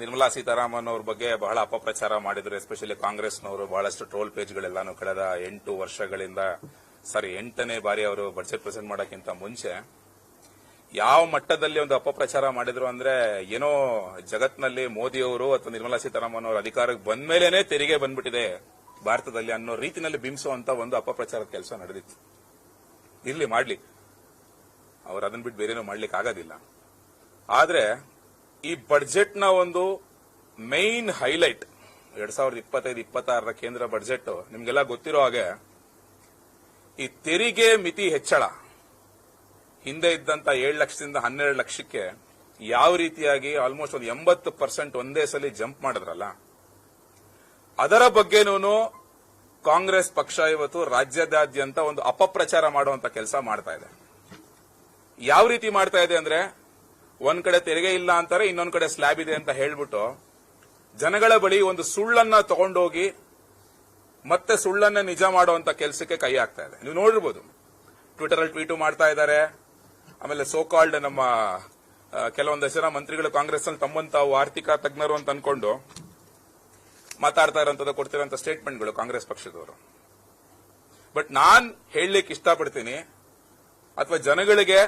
ನಿರ್ಮಲಾ ಸೀತಾರಾಮನ್ ಅವ್ರ ಬಗ್ಗೆ ಬಹಳ ಅಪಪ್ರಚಾರ ಮಾಡಿದ್ರು ಎಸ್ಪೆಷಲಿ ಕಾಂಗ್ರೆಸ್ನವರು. ಬಹಳಷ್ಟು ಟ್ರೋಲ್ ಪೇಜ್ಗಳೆಲ್ಲಾನು ಕಳೆದ ಎಂಟು ವರ್ಷಗಳಿಂದ ಸಾರಿ ಎಂಟನೇ ಬಾರಿ ಅವರು ಬಜೆಟ್ ಪ್ರೆಸೆಂಟ್ ಮಾಡೋಕ್ಕಿಂತ ಮುಂಚೆ, ಯಾವ ಮಟ್ಟದಲ್ಲಿ ಒಂದು ಅಪಪ್ರಚಾರ ಮಾಡಿದ್ರು ಅಂದ್ರೆ, ಏನೋ ಜಗತ್ನಲ್ಲಿ ಮೋದಿ ಅವರು ಅಥವಾ ನಿರ್ಮಲಾ ಸೀತಾರಾಮನ್ ಅವರು ಅಧಿಕಾರಕ್ಕೆ ಬಂದ ತೆರಿಗೆ ಬಂದ್ಬಿಟ್ಟಿದೆ. ಭಾರತದಲ್ಲಿ ಅನ್ನೋ ರೀತಿನಲ್ಲಿ ಬಿಂಬಿಸುವಂತ ಒಂದು ಅಪಪ್ರಚಾರದ ಕೆಲಸ ನಡೆದಿತ್ತು. ಇರ್ಲಿ, ಮಾಡ್ಲಿ. ಅವ್ರು ಅದನ್ನ ಬಿಟ್ಟು ಬೇರೆನೂ ಮಾಡ್ಲಿಕ್ಕೆ ಆಗೋದಿಲ್ಲ ಆದ್ರೆ ಈ ಬಡ್ಜೆಟ್ನ ಒಂದು ಮೇನ್ ಹೈಲೈಟ್ ಎರಡ್ ಸಾವಿರದ ಇಪ್ಪತ್ತೈದು, ಇಪ್ಪತ್ತಾರರ ಕೇಂದ್ರ ಬಡ್ಜೆಟ್ ನಿಮ್ಗೆಲ್ಲ ಗೊತ್ತಿರೋ ಹಾಗೆ, ಈ ತೆರಿಗೆ ಮಿತಿ ಹೆಚ್ಚಳ, ಹಿಂದೆ ಇದ್ದಂತ ಏಳು ಲಕ್ಷದಿಂದ ಹನ್ನೆರಡು ಲಕ್ಷಕ್ಕೆ ಯಾವ ರೀತಿಯಾಗಿ ಆಲ್ಮೋಸ್ಟ್ ಒಂದು ಎಂಬತ್ತು ಪರ್ಸೆಂಟ್ ಒಂದೇ ಸಲ ಜಂಪ್ ಮಾಡಿದ್ರಲ್ಲ, ಅದರ ಬಗ್ಗೆನೂ ಕಾಂಗ್ರೆಸ್ ಪಕ್ಷ ಇವತ್ತು ರಾಜ್ಯದಾದ್ಯಂತ ಒಂದು ಅಪಪ್ರಚಾರ ಮಾಡುವಂತ ಕೆಲಸ ಮಾಡ್ತಾ ಇದೆ. ಯಾವ ರೀತಿ ಮಾಡ್ತಾ ಇದೆ ಅಂದ್ರೆ ಒಂದ್ ಕಡೆ ತೆರಿಗೆ ಇಲ್ಲ ಅಂತಾರೆ, ಇನ್ನೊಂದ್ ಕಡೆ ಸ್ಲ್ಯಾಬ್ ಇದೆ ಅಂತ ಹೇಳ್ಬಿಟ್ಟು ಜನಗಳ ಬಳಿ ಒಂದು ಸುಳ್ಳನ್ನ ತಗೊಂಡೋಗಿ ಮತ್ತೆ ಸುಳ್ಳನ್ನ ನಿಜ ಮಾಡುವಂತ ಕೆಲಸಕ್ಕೆ ಕೈ ಹಾಕ್ತಾ ಇದೆ. ನೀವು ನೋಡಿರ್ಬೋದು. ಟ್ವಿಟರ್ ಅಲ್ಲಿ ಟ್ವೀಟು ಮಾಡ್ತಾ ಇದ್ದಾರೆ. ಆಮೇಲೆ ಸೋ ಕಾಲ್ಡ್ ನಮ್ಮ ಕೆಲವೊಂದಷ್ಟು ಜನ ಮಂತ್ರಿಗಳು ಕಾಂಗ್ರೆಸ್ ಅಲ್ಲಿ ತಮ್ಮಂತ ಆರ್ಥಿಕ ತಜ್ಞರು ಅಂತ ಅನ್ಕೊಂಡು ಮಾತಾಡ್ತಾ ಇರೋಂಥದ್ದು ಕೊಡ್ತಿರೋಂಥ ಸ್ಟೇಟ್ಮೆಂಟ್ಗಳು ಕಾಂಗ್ರೆಸ್ ಪಕ್ಷದವರು. ಬಟ್ ನಾನ್ ಹೇಳಲಿಕ್ಕೆ ಇಷ್ಟಪಡ್ತೀನಿ, ಅಥವಾ ಜನಗಳಿಗೆ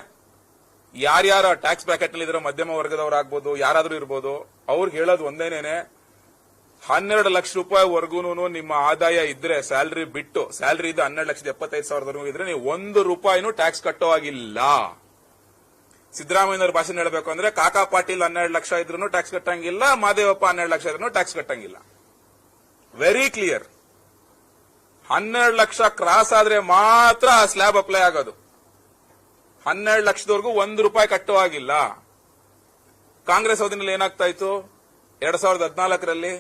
ಯಾರ್ಯಾರ ಟ್ಯಾಕ್ಸ್ ಪ್ಯಾಕೆಟ್ನಲ್ಲಿ ಇರೋ ಮಧ್ಯಮ ವರ್ಗದವರಾಗ್ಬೋದು, ಯಾರಾದ್ರೂ ಇರ್ಬೋದು, ಅವ್ರಿಗೆ ಹೇಳೋದು ಒಂದೇನೇನೆ, ಹನ್ನೆರಡು ಲಕ್ಷ ರೂಪಾಯಿವರೆಗೂ ನಿಮ್ಮ ಆದಾಯ ಇದ್ರೆ ಸ್ಯಾಲ್ರಿ ಬಿಟ್ಟು ಸ್ಯಾಲ್ರಿ ಇದ್ದು ಹನ್ನೆರಡು ಲಕ್ಷದ ಎಪ್ಪತ್ತೈದು ಸಾವಿರದವರೆಗೂ ಇದ್ರೆ ನೀವು ಒಂದು ರೂಪಾಯಿನೂ ಟ್ಯಾಕ್ಸ್ ಕಟ್ಟೋ ಆಗಿಲ್ಲ ಸಿದ್ದರಾಮಯ್ಯನವ್ರ ಭಾಷೆ ಹೇಳಬೇಕು ಅಂದ್ರೆ, ಕಾಕಾ ಪಾಟೀಲ್ ಹನ್ನೆರಡು ಲಕ್ಷ ಇದ್ರೂ ಟ್ಯಾಕ್ಸ್ ಕಟ್ಟಂಗಿಲ್ಲ, ಮಾದೇವಪ್ಪ ಹನ್ನೆರಡು ಲಕ್ಷ ಇದ್ರೂ ಟ್ಯಾಕ್ಸ್ ಕಟ್ಟಂಗಿಲ್ಲ. ವೆರಿ ಕ್ಲಿಯರ್ ಹನ್ನೆರಡು ಲಕ್ಷ ಕ್ರಾಸ್ ಆದ್ರೆ ಮಾತ್ರ ಆ ಸ್ಲ್ಯಾಬ್ ಅಪ್ಲೈ ಆಗೋದು. ಹನ್ನೆರಡು ಲಕ್ಷದವರೆಗೂ ಒಂದು ರೂಪಾಯಿ ಕಟ್ಟುವಾಗಿಲ್ಲ. ಕಾಂಗ್ರೆಸ್ ಅವಧಿನಲ್ಲಿ ಏನಾಗ್ತಾ ಇತ್ತು ಎರಡ್ ಸಾವಿರದ ಹದಿನಾಲ್ಕರಲ್ಲಿ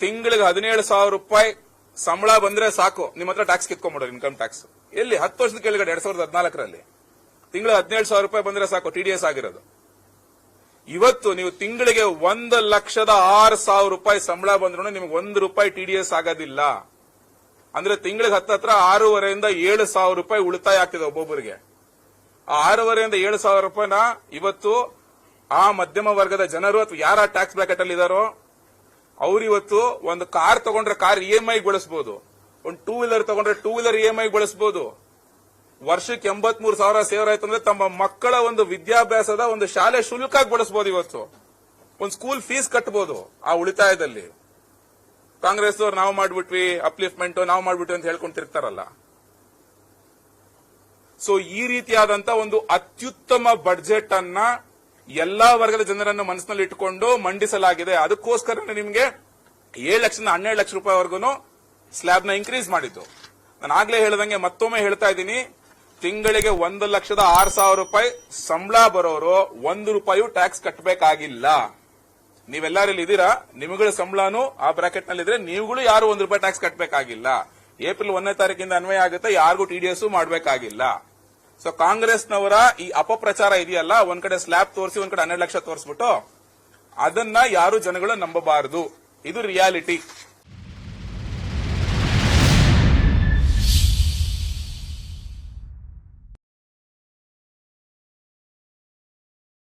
ತಿಂಗಳಿಗೆ ಹದಿನೇಳು ಸಾವಿರ ರೂಪಾಯಿ ಸಂಬಳ ಬಂದ್ರೆ ಸಾಕು. ನಿಮ್ಮ ಹತ್ರ ಟ್ಯಾಕ್ಸ್ ಕಿತ್ಕೊಂಡ್ಬಿಡೋರು ಇನ್ಕಮ್ ಟ್ಯಾಕ್ಸ್ ಎಲ್ಲಿ? ಹತ್ತು ವರ್ಷದ ಕೆಳಗಡೆ, ಎರಡ್ ಸಾವಿರದ ಹದಿನಾಲ್ಕರಲ್ಲಿ. ತಿಂಗಳ ಹದಿನೇಳು ಸಾವಿರ ರೂಪಾಯಿ ಬಂದ್ರೆ ಸಾಕು ಟಿಡಿಎಸ್ ಆಗಿರೋದು. ಇವತ್ತು ನೀವು ತಿಂಗಳಿಗೆ ಒಂದು ಲಕ್ಷದ ಆರು ಸಾವಿರ ರೂಪಾಯಿ ಸಂಬಳ ಬಂದ್ರೂ ನಿಮ್ಗೆ ಒಂದು ರೂಪಾಯಿ ಟಿಡಿಎಸ್ ಆಗೋದಿಲ್ಲ. ಅಂದ್ರೆ ತಿಂಗಳಿಗೆ ಹತ್ತತ್ರ ಆರೂವರೆಯಿಂದ ಏಳು ಸಾವಿರ ರೂಪಾಯಿ ಉಳಿತಾಯ ಆಗ್ತಿದೆ ಒಬ್ಬೊಬ್ಬರಿಗೆ. ಆ ಆರೂವರೆಯಿಂದ ಏಳು ಸಾವಿರ ರೂಪಾಯಿನ ಇವತ್ತು ಆ ಮಧ್ಯಮ ವರ್ಗದ ಜನರು ಅಥವಾ ಯಾರ ಟ್ಯಾಕ್ಸ್ ಬ್ರಾಕೆಟ್ ಅಲ್ಲಿ ಇದಾರೋ, ಅವ್ರು ಇವತ್ತು ಒಂದು ಕಾರ್ ತಗೊಂಡ್ರೆ ಕಾರ್ ಇ ಎಂ ಐ ಬಳಸಬಹುದು ಒಂದು ಟೂ ವೀಲರ್ ತಗೊಂಡ್ರೆ two wheeler E M I ಬಳಸಬಹುದು ವರ್ಷಕ್ಕೆ ಎಂಬತ್ಮೂರು ಸಾವಿರ ಸೇವ್ ಆಯ್ತು ಅಂದ್ರೆ ತಮ್ಮ ಮಕ್ಕಳ ಒಂದು ವಿದ್ಯಾಭ್ಯಾಸದ ಒಂದು ಶಾಲೆ ಶುಲ್ಕ ಬಳಸಬಹುದು ಇವತ್ತು. ಒಂದು ಸ್ಕೂಲ್ ಫೀಸ್ ಕಟ್ಟಬಹುದು ಆ ಉಳಿತಾಯದಲ್ಲಿ. ಕಾಂಗ್ರೆಸ್ ಅವ್ರು ನಾವು ಮಾಡ್ಬಿಟ್ವಿ ಅಪ್ಲಿಫ್ಟ್ಮೆಂಟ್ ನಾವು ಮಾಡ್ಬಿಟ್ವಿ ಅಂತ ಹೇಳ್ಕೊಂತಿರ್ತಾರಲ್ಲ ಸೊ ಈ ರೀತಿಯಾದಂತ ಒಂದು ಅತ್ಯುತ್ತಮ ಬಡ್ಜೆಟ್ ಅನ್ನ ಎಲ್ಲಾ ವರ್ಗದ ಜನರನ್ನು ಮನಸ್ಸಿನಲ್ಲಿ ಇಟ್ಟುಕೊಂಡು ಮಂಡಿಸಲಾಗಿದೆ. ಅದಕ್ಕೋಸ್ಕರ ನಿಮಗೆ ಏಳು ಲಕ್ಷದಿಂದ ಹನ್ನೆರಡು ಲಕ್ಷ ರೂಪಾಯಿವರೆಗೂ ಸ್ಲ್ಯಾಬ್ನ ಇನ್ಕ್ರೀಸ್ ಮಾಡಿದ್ದು. ನಾನು ಆಗ್ಲೇ ಹೇಳ್ದಂಗೆ ಮತ್ತೊಮ್ಮೆ ಹೇಳ್ತಾ ಇದ್ದೀನಿ, ತಿಂಗಳಿಗೆ ಒಂದು ಲಕ್ಷದ ಆರು ಸಾವಿರ ರೂಪಾಯಿ ಸಂಬಳ ಬರೋರು ಒಂದು ರೂಪಾಯಿ ಟ್ಯಾಕ್ಸ್ ಕಟ್ಟಬೇಕಾಗಿಲ್ಲ ನೀವೆಲ್ಲರಲ್ಲಿ ಇದೀರಾ ನಿಮ್ಗಳ ಸಂಬಳನು ಆ ಬ್ರಾಕೆಟ್ನಲ್ಲಿ ಇದ್ರೆ ನೀವುಗಳು ಯಾರು ಒಂದ್ ರೂಪಾಯಿ ಟ್ಯಾಕ್ಸ್ ಕಟ್ಟಬೇಕಾಗಿಲ್ಲ ಏಪ್ರಿಲ್ ಒಂದನೇ ತಾರೀಕಿಂದ ಅನ್ವಯ ಆಗುತ್ತೆ, ಯಾರಿಗೂ ಟಿಡಿಎಸ್ ಮಾಡಬೇಕಾಗಿಲ್ಲ. ಸೊ ಕಾಂಗ್ರೆಸ್ನವರ ಈ ಅಪಪ್ರಚಾರ ಇದೆಯಲ್ಲ, ಒಂದ್ ಕಡೆ ಸ್ಲ್ಯಾಬ್ ತೋರಿಸಿ, ಒಂದ್ ಕಡೆ ಹನ್ನೆರಡು ಲಕ್ಷ ತೋರಿಸ್ಬಿಟ್ಟು, ಅದನ್ನ ಯಾರು ಜನಗಳು ನಂಬಬಾರದು. ಇದು ರಿಯಾಲಿಟಿ